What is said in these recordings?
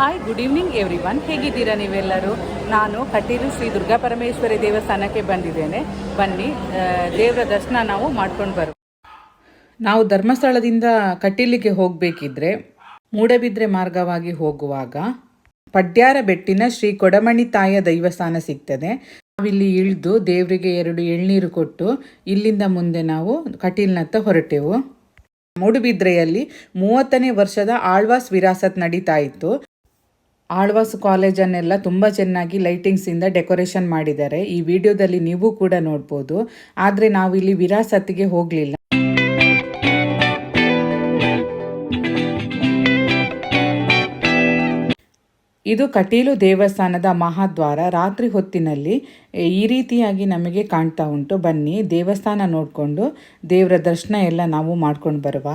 Hi good evening everyone ಹೇಗಿದ್ದೀರಾ ನೀವೆಲ್ಲರೂ? ನಾನು ಕಟೀಲು ಶ್ರೀ ದುರ್ಗಾ ಪರಮೇಶ್ವರಿ ದೇವಸ್ಥಾನಕ್ಕೆ ಬಂದಿದ್ದೇನೆ. ಬನ್ನಿ ದೇವರ ದರ್ಶನ ನಾವು ಮಾಡ್ಕೊಂಡು ಬರು ನಾವು ಧರ್ಮಸ್ಥಳದಿಂದ ಕಟೀಲಿಗೆ ಹೋಗಬೇಕಿದ್ರೆ ಮೂಡಬಿದ್ರೆ ಮಾರ್ಗವಾಗಿ ಹೋಗುವಾಗ ಪಡ್ಯಾರ ಬೆಟ್ಟಿನ ಶ್ರೀ ಕೊಡಮಣಿ ತಾಯ ದೈವಸ್ಥಾನ ಸಿಗ್ತದೆ. ನಾವಿಲ್ಲಿ ಇಳಿದು ದೇವರಿಗೆ ಎರಡು ಎಳ್ನೀರು ಕೊಟ್ಟು ಇಲ್ಲಿಂದ ಮುಂದೆ ನಾವು ಕಟೀಲ್ನತ್ತ ಹೊರಟೆವು. ಮೂಡುಬಿದ್ರೆಯಲ್ಲಿ ಮೂವತ್ತನೇ ವರ್ಷದ ಆಳ್ವಾಸ್ ವಿರಾಸತ್ ನಡೀತಾ ಇತ್ತು. ಆಳ್ವಾಸ್ ಕಾಲೇಜನ್ನೆಲ್ಲ ತುಂಬ ಚೆನ್ನಾಗಿ ಲೈಟಿಂಗ್ಸಿಂದ ಡೆಕೋರೇಷನ್ ಮಾಡಿದ್ದಾರೆ. ಈ ವಿಡಿಯೋದಲ್ಲಿ ನೀವು ಕೂಡ ನೋಡ್ಬೋದು. ಆದರೆ ನಾವು ಇಲ್ಲಿ ವಿರಾಸತ್ತಿಗೆ ಹೋಗಲಿಲ್ಲ. ಇದು ಕಟೀಲು ದೇವಸ್ಥಾನದ ಮಹಾದ್ವಾರ. ರಾತ್ರಿ ಹೊತ್ತಿನಲ್ಲಿ ಈ ರೀತಿಯಾಗಿ ನಮಗೆ ಕಾಣ್ತಾ ಉಂಟು. ಬನ್ನಿ, ದೇವಸ್ಥಾನ ನೋಡಿಕೊಂಡು ದೇವರ ದರ್ಶನ ಎಲ್ಲ ನಾವು ಮಾಡ್ಕೊಂಡು ಬರುವ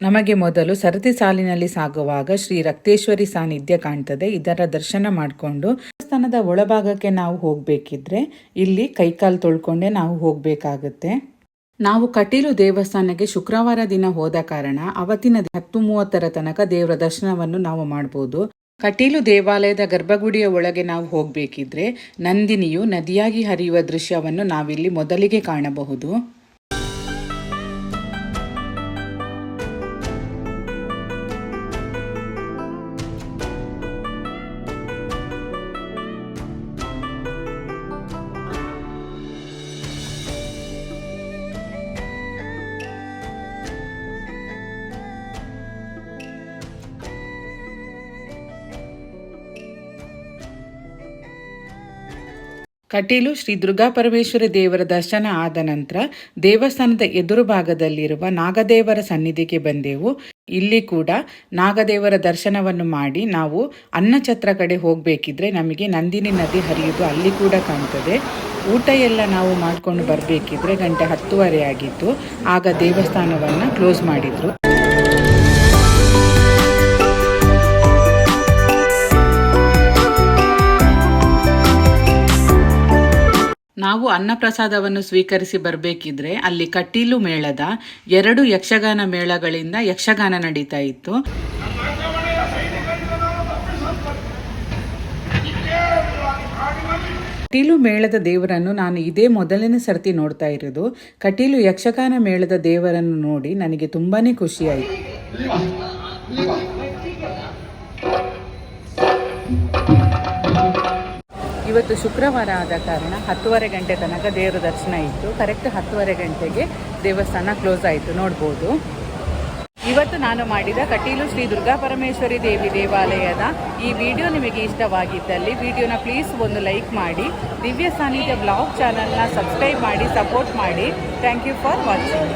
ನಮಗೆ ಮೊದಲು ಸರತಿ ಸಾಲಿನಲ್ಲಿ ಸಾಗುವಾಗ ಶ್ರೀ ರಕ್ತೇಶ್ವರಿ ಸಾನ್ನಿಧ್ಯ ಕಾಣ್ತದೆ. ಇದರ ದರ್ಶನ ಮಾಡಿಕೊಂಡು ದೇವಸ್ಥಾನದ ಒಳಭಾಗಕ್ಕೆ ನಾವು ಹೋಗಬೇಕಿದ್ರೆ ಇಲ್ಲಿ ಕೈಕಾಲು ತೊಳ್ಕೊಂಡೇ ನಾವು ಹೋಗಬೇಕಾಗುತ್ತೆ. ನಾವು ಕಟೀಲು ದೇವಸ್ಥಾನಕ್ಕೆ ಶುಕ್ರವಾರ ದಿನ ಹೋದ ಕಾರಣ ಅವತ್ತಿನ ಹತ್ತು ಮೂವತ್ತರ ತನಕ ದೇವರ ದರ್ಶನವನ್ನು ನಾವು ಮಾಡಬಹುದು ಕಟೀಲು ದೇವಾಲಯದ ಗರ್ಭಗುಡಿಯ ಒಳಗೆ ನಾವು ಹೋಗಬೇಕಿದ್ರೆ ನಂದಿನಿಯು ನದಿಯಾಗಿ ಹರಿಯುವ ದೃಶ್ಯವನ್ನು ನಾವಿಲ್ಲಿ ಮೊದಲಿಗೆ ಕಾಣಬಹುದು. ಕಟೀಲು ಶ್ರೀ ದುರ್ಗಾ ಪರಮೇಶ್ವರಿ ದೇವರ ದರ್ಶನ ಆದ ನಂತರ ದೇವಸ್ಥಾನದ ಎದುರು ಭಾಗದಲ್ಲಿರುವ ನಾಗದೇವರ ಸನ್ನಿಧಿಗೆ ಬಂದೆವು. ಇಲ್ಲಿ ಕೂಡ ನಾಗದೇವರ ದರ್ಶನವನ್ನು ಮಾಡಿ ನಾವು ಅನ್ನಛತ್ರ ಕಡೆ ಹೋಗಬೇಕಿದ್ರೆ ನಮಗೆ ನಂದಿನಿ ನದಿ ಹರಿಯುವುದು ಅಲ್ಲಿ ಕೂಡ ಕಾಣ್ತದೆ. ಊಟ ಎಲ್ಲ ನಾವು ಮಾಡ್ಕೊಂಡು ಬರಬೇಕಿದ್ರೆ ಗಂಟೆ ಹತ್ತುವರೆ ಆಗಿತ್ತು. ಆಗ ದೇವಸ್ಥಾನವನ್ನು ಕ್ಲೋಸ್ ಮಾಡಿದ್ರು. ನಾವು ಅನ್ನಪ್ರಸಾದವನ್ನು ಸ್ವೀಕರಿಸಿ ಬರಬೇಕಿದ್ರೆ ಅಲ್ಲಿ ಕಟೀಲು ಮೇಳದ ಎರಡು ಯಕ್ಷಗಾನ ಮೇಳಗಳಿಂದ ಯಕ್ಷಗಾನ ನಡೀತಾ ಇತ್ತು. ಕಟೀಲು ಮೇಳದ ದೇವರನ್ನು ನಾನು ಇದೇ ಮೊದಲನೇ ಸರ್ತಿ ನೋಡ್ತಾ ಇರೋದು. ಕಟೀಲು ಯಕ್ಷಗಾನ ಮೇಳದ ದೇವರನ್ನು ನೋಡಿ ನನಗೆ ತುಂಬಾನೇ ಖುಷಿಯಾಯಿತು ಇವತ್ತು ಶುಕ್ರವಾರ ಆದ ಕಾರಣ ಹತ್ತುವರೆ ಗಂಟೆ ತನಕ ದೇವರ ದರ್ಶನ ಇತ್ತು. ಕರೆಕ್ಟ್ ಹತ್ತುವರೆ ಗಂಟೆಗೆ ದೇವಸ್ಥಾನ ಕ್ಲೋಸ್ ಆಯಿತು. ನೋಡ್ಬೋದು. ಇವತ್ತು ನಾನು ಮಾಡಿದ ಕಟೀಲು ಶ್ರೀ ದುರ್ಗಾ ಪರಮೇಶ್ವರಿ ದೇವಿ ದೇವಾಲಯದ ಈ ವಿಡಿಯೋ ನಿಮಗೆ ಇಷ್ಟವಾಗಿದ್ದಲ್ಲಿ ವಿಡಿಯೋನ ಪ್ಲೀಸ್ ಒಂದು ಲೈಕ್ ಮಾಡಿ, ದಿವ್ಯ ಸಾನ್ನಿಧ್ಯ ಬ್ಲಾಗ್ ಚಾನಲ್ನ ಸಬ್ಸ್ಕ್ರೈಬ್ ಮಾಡಿ ಸಪೋರ್ಟ್ ಮಾಡಿ. Thank you for watching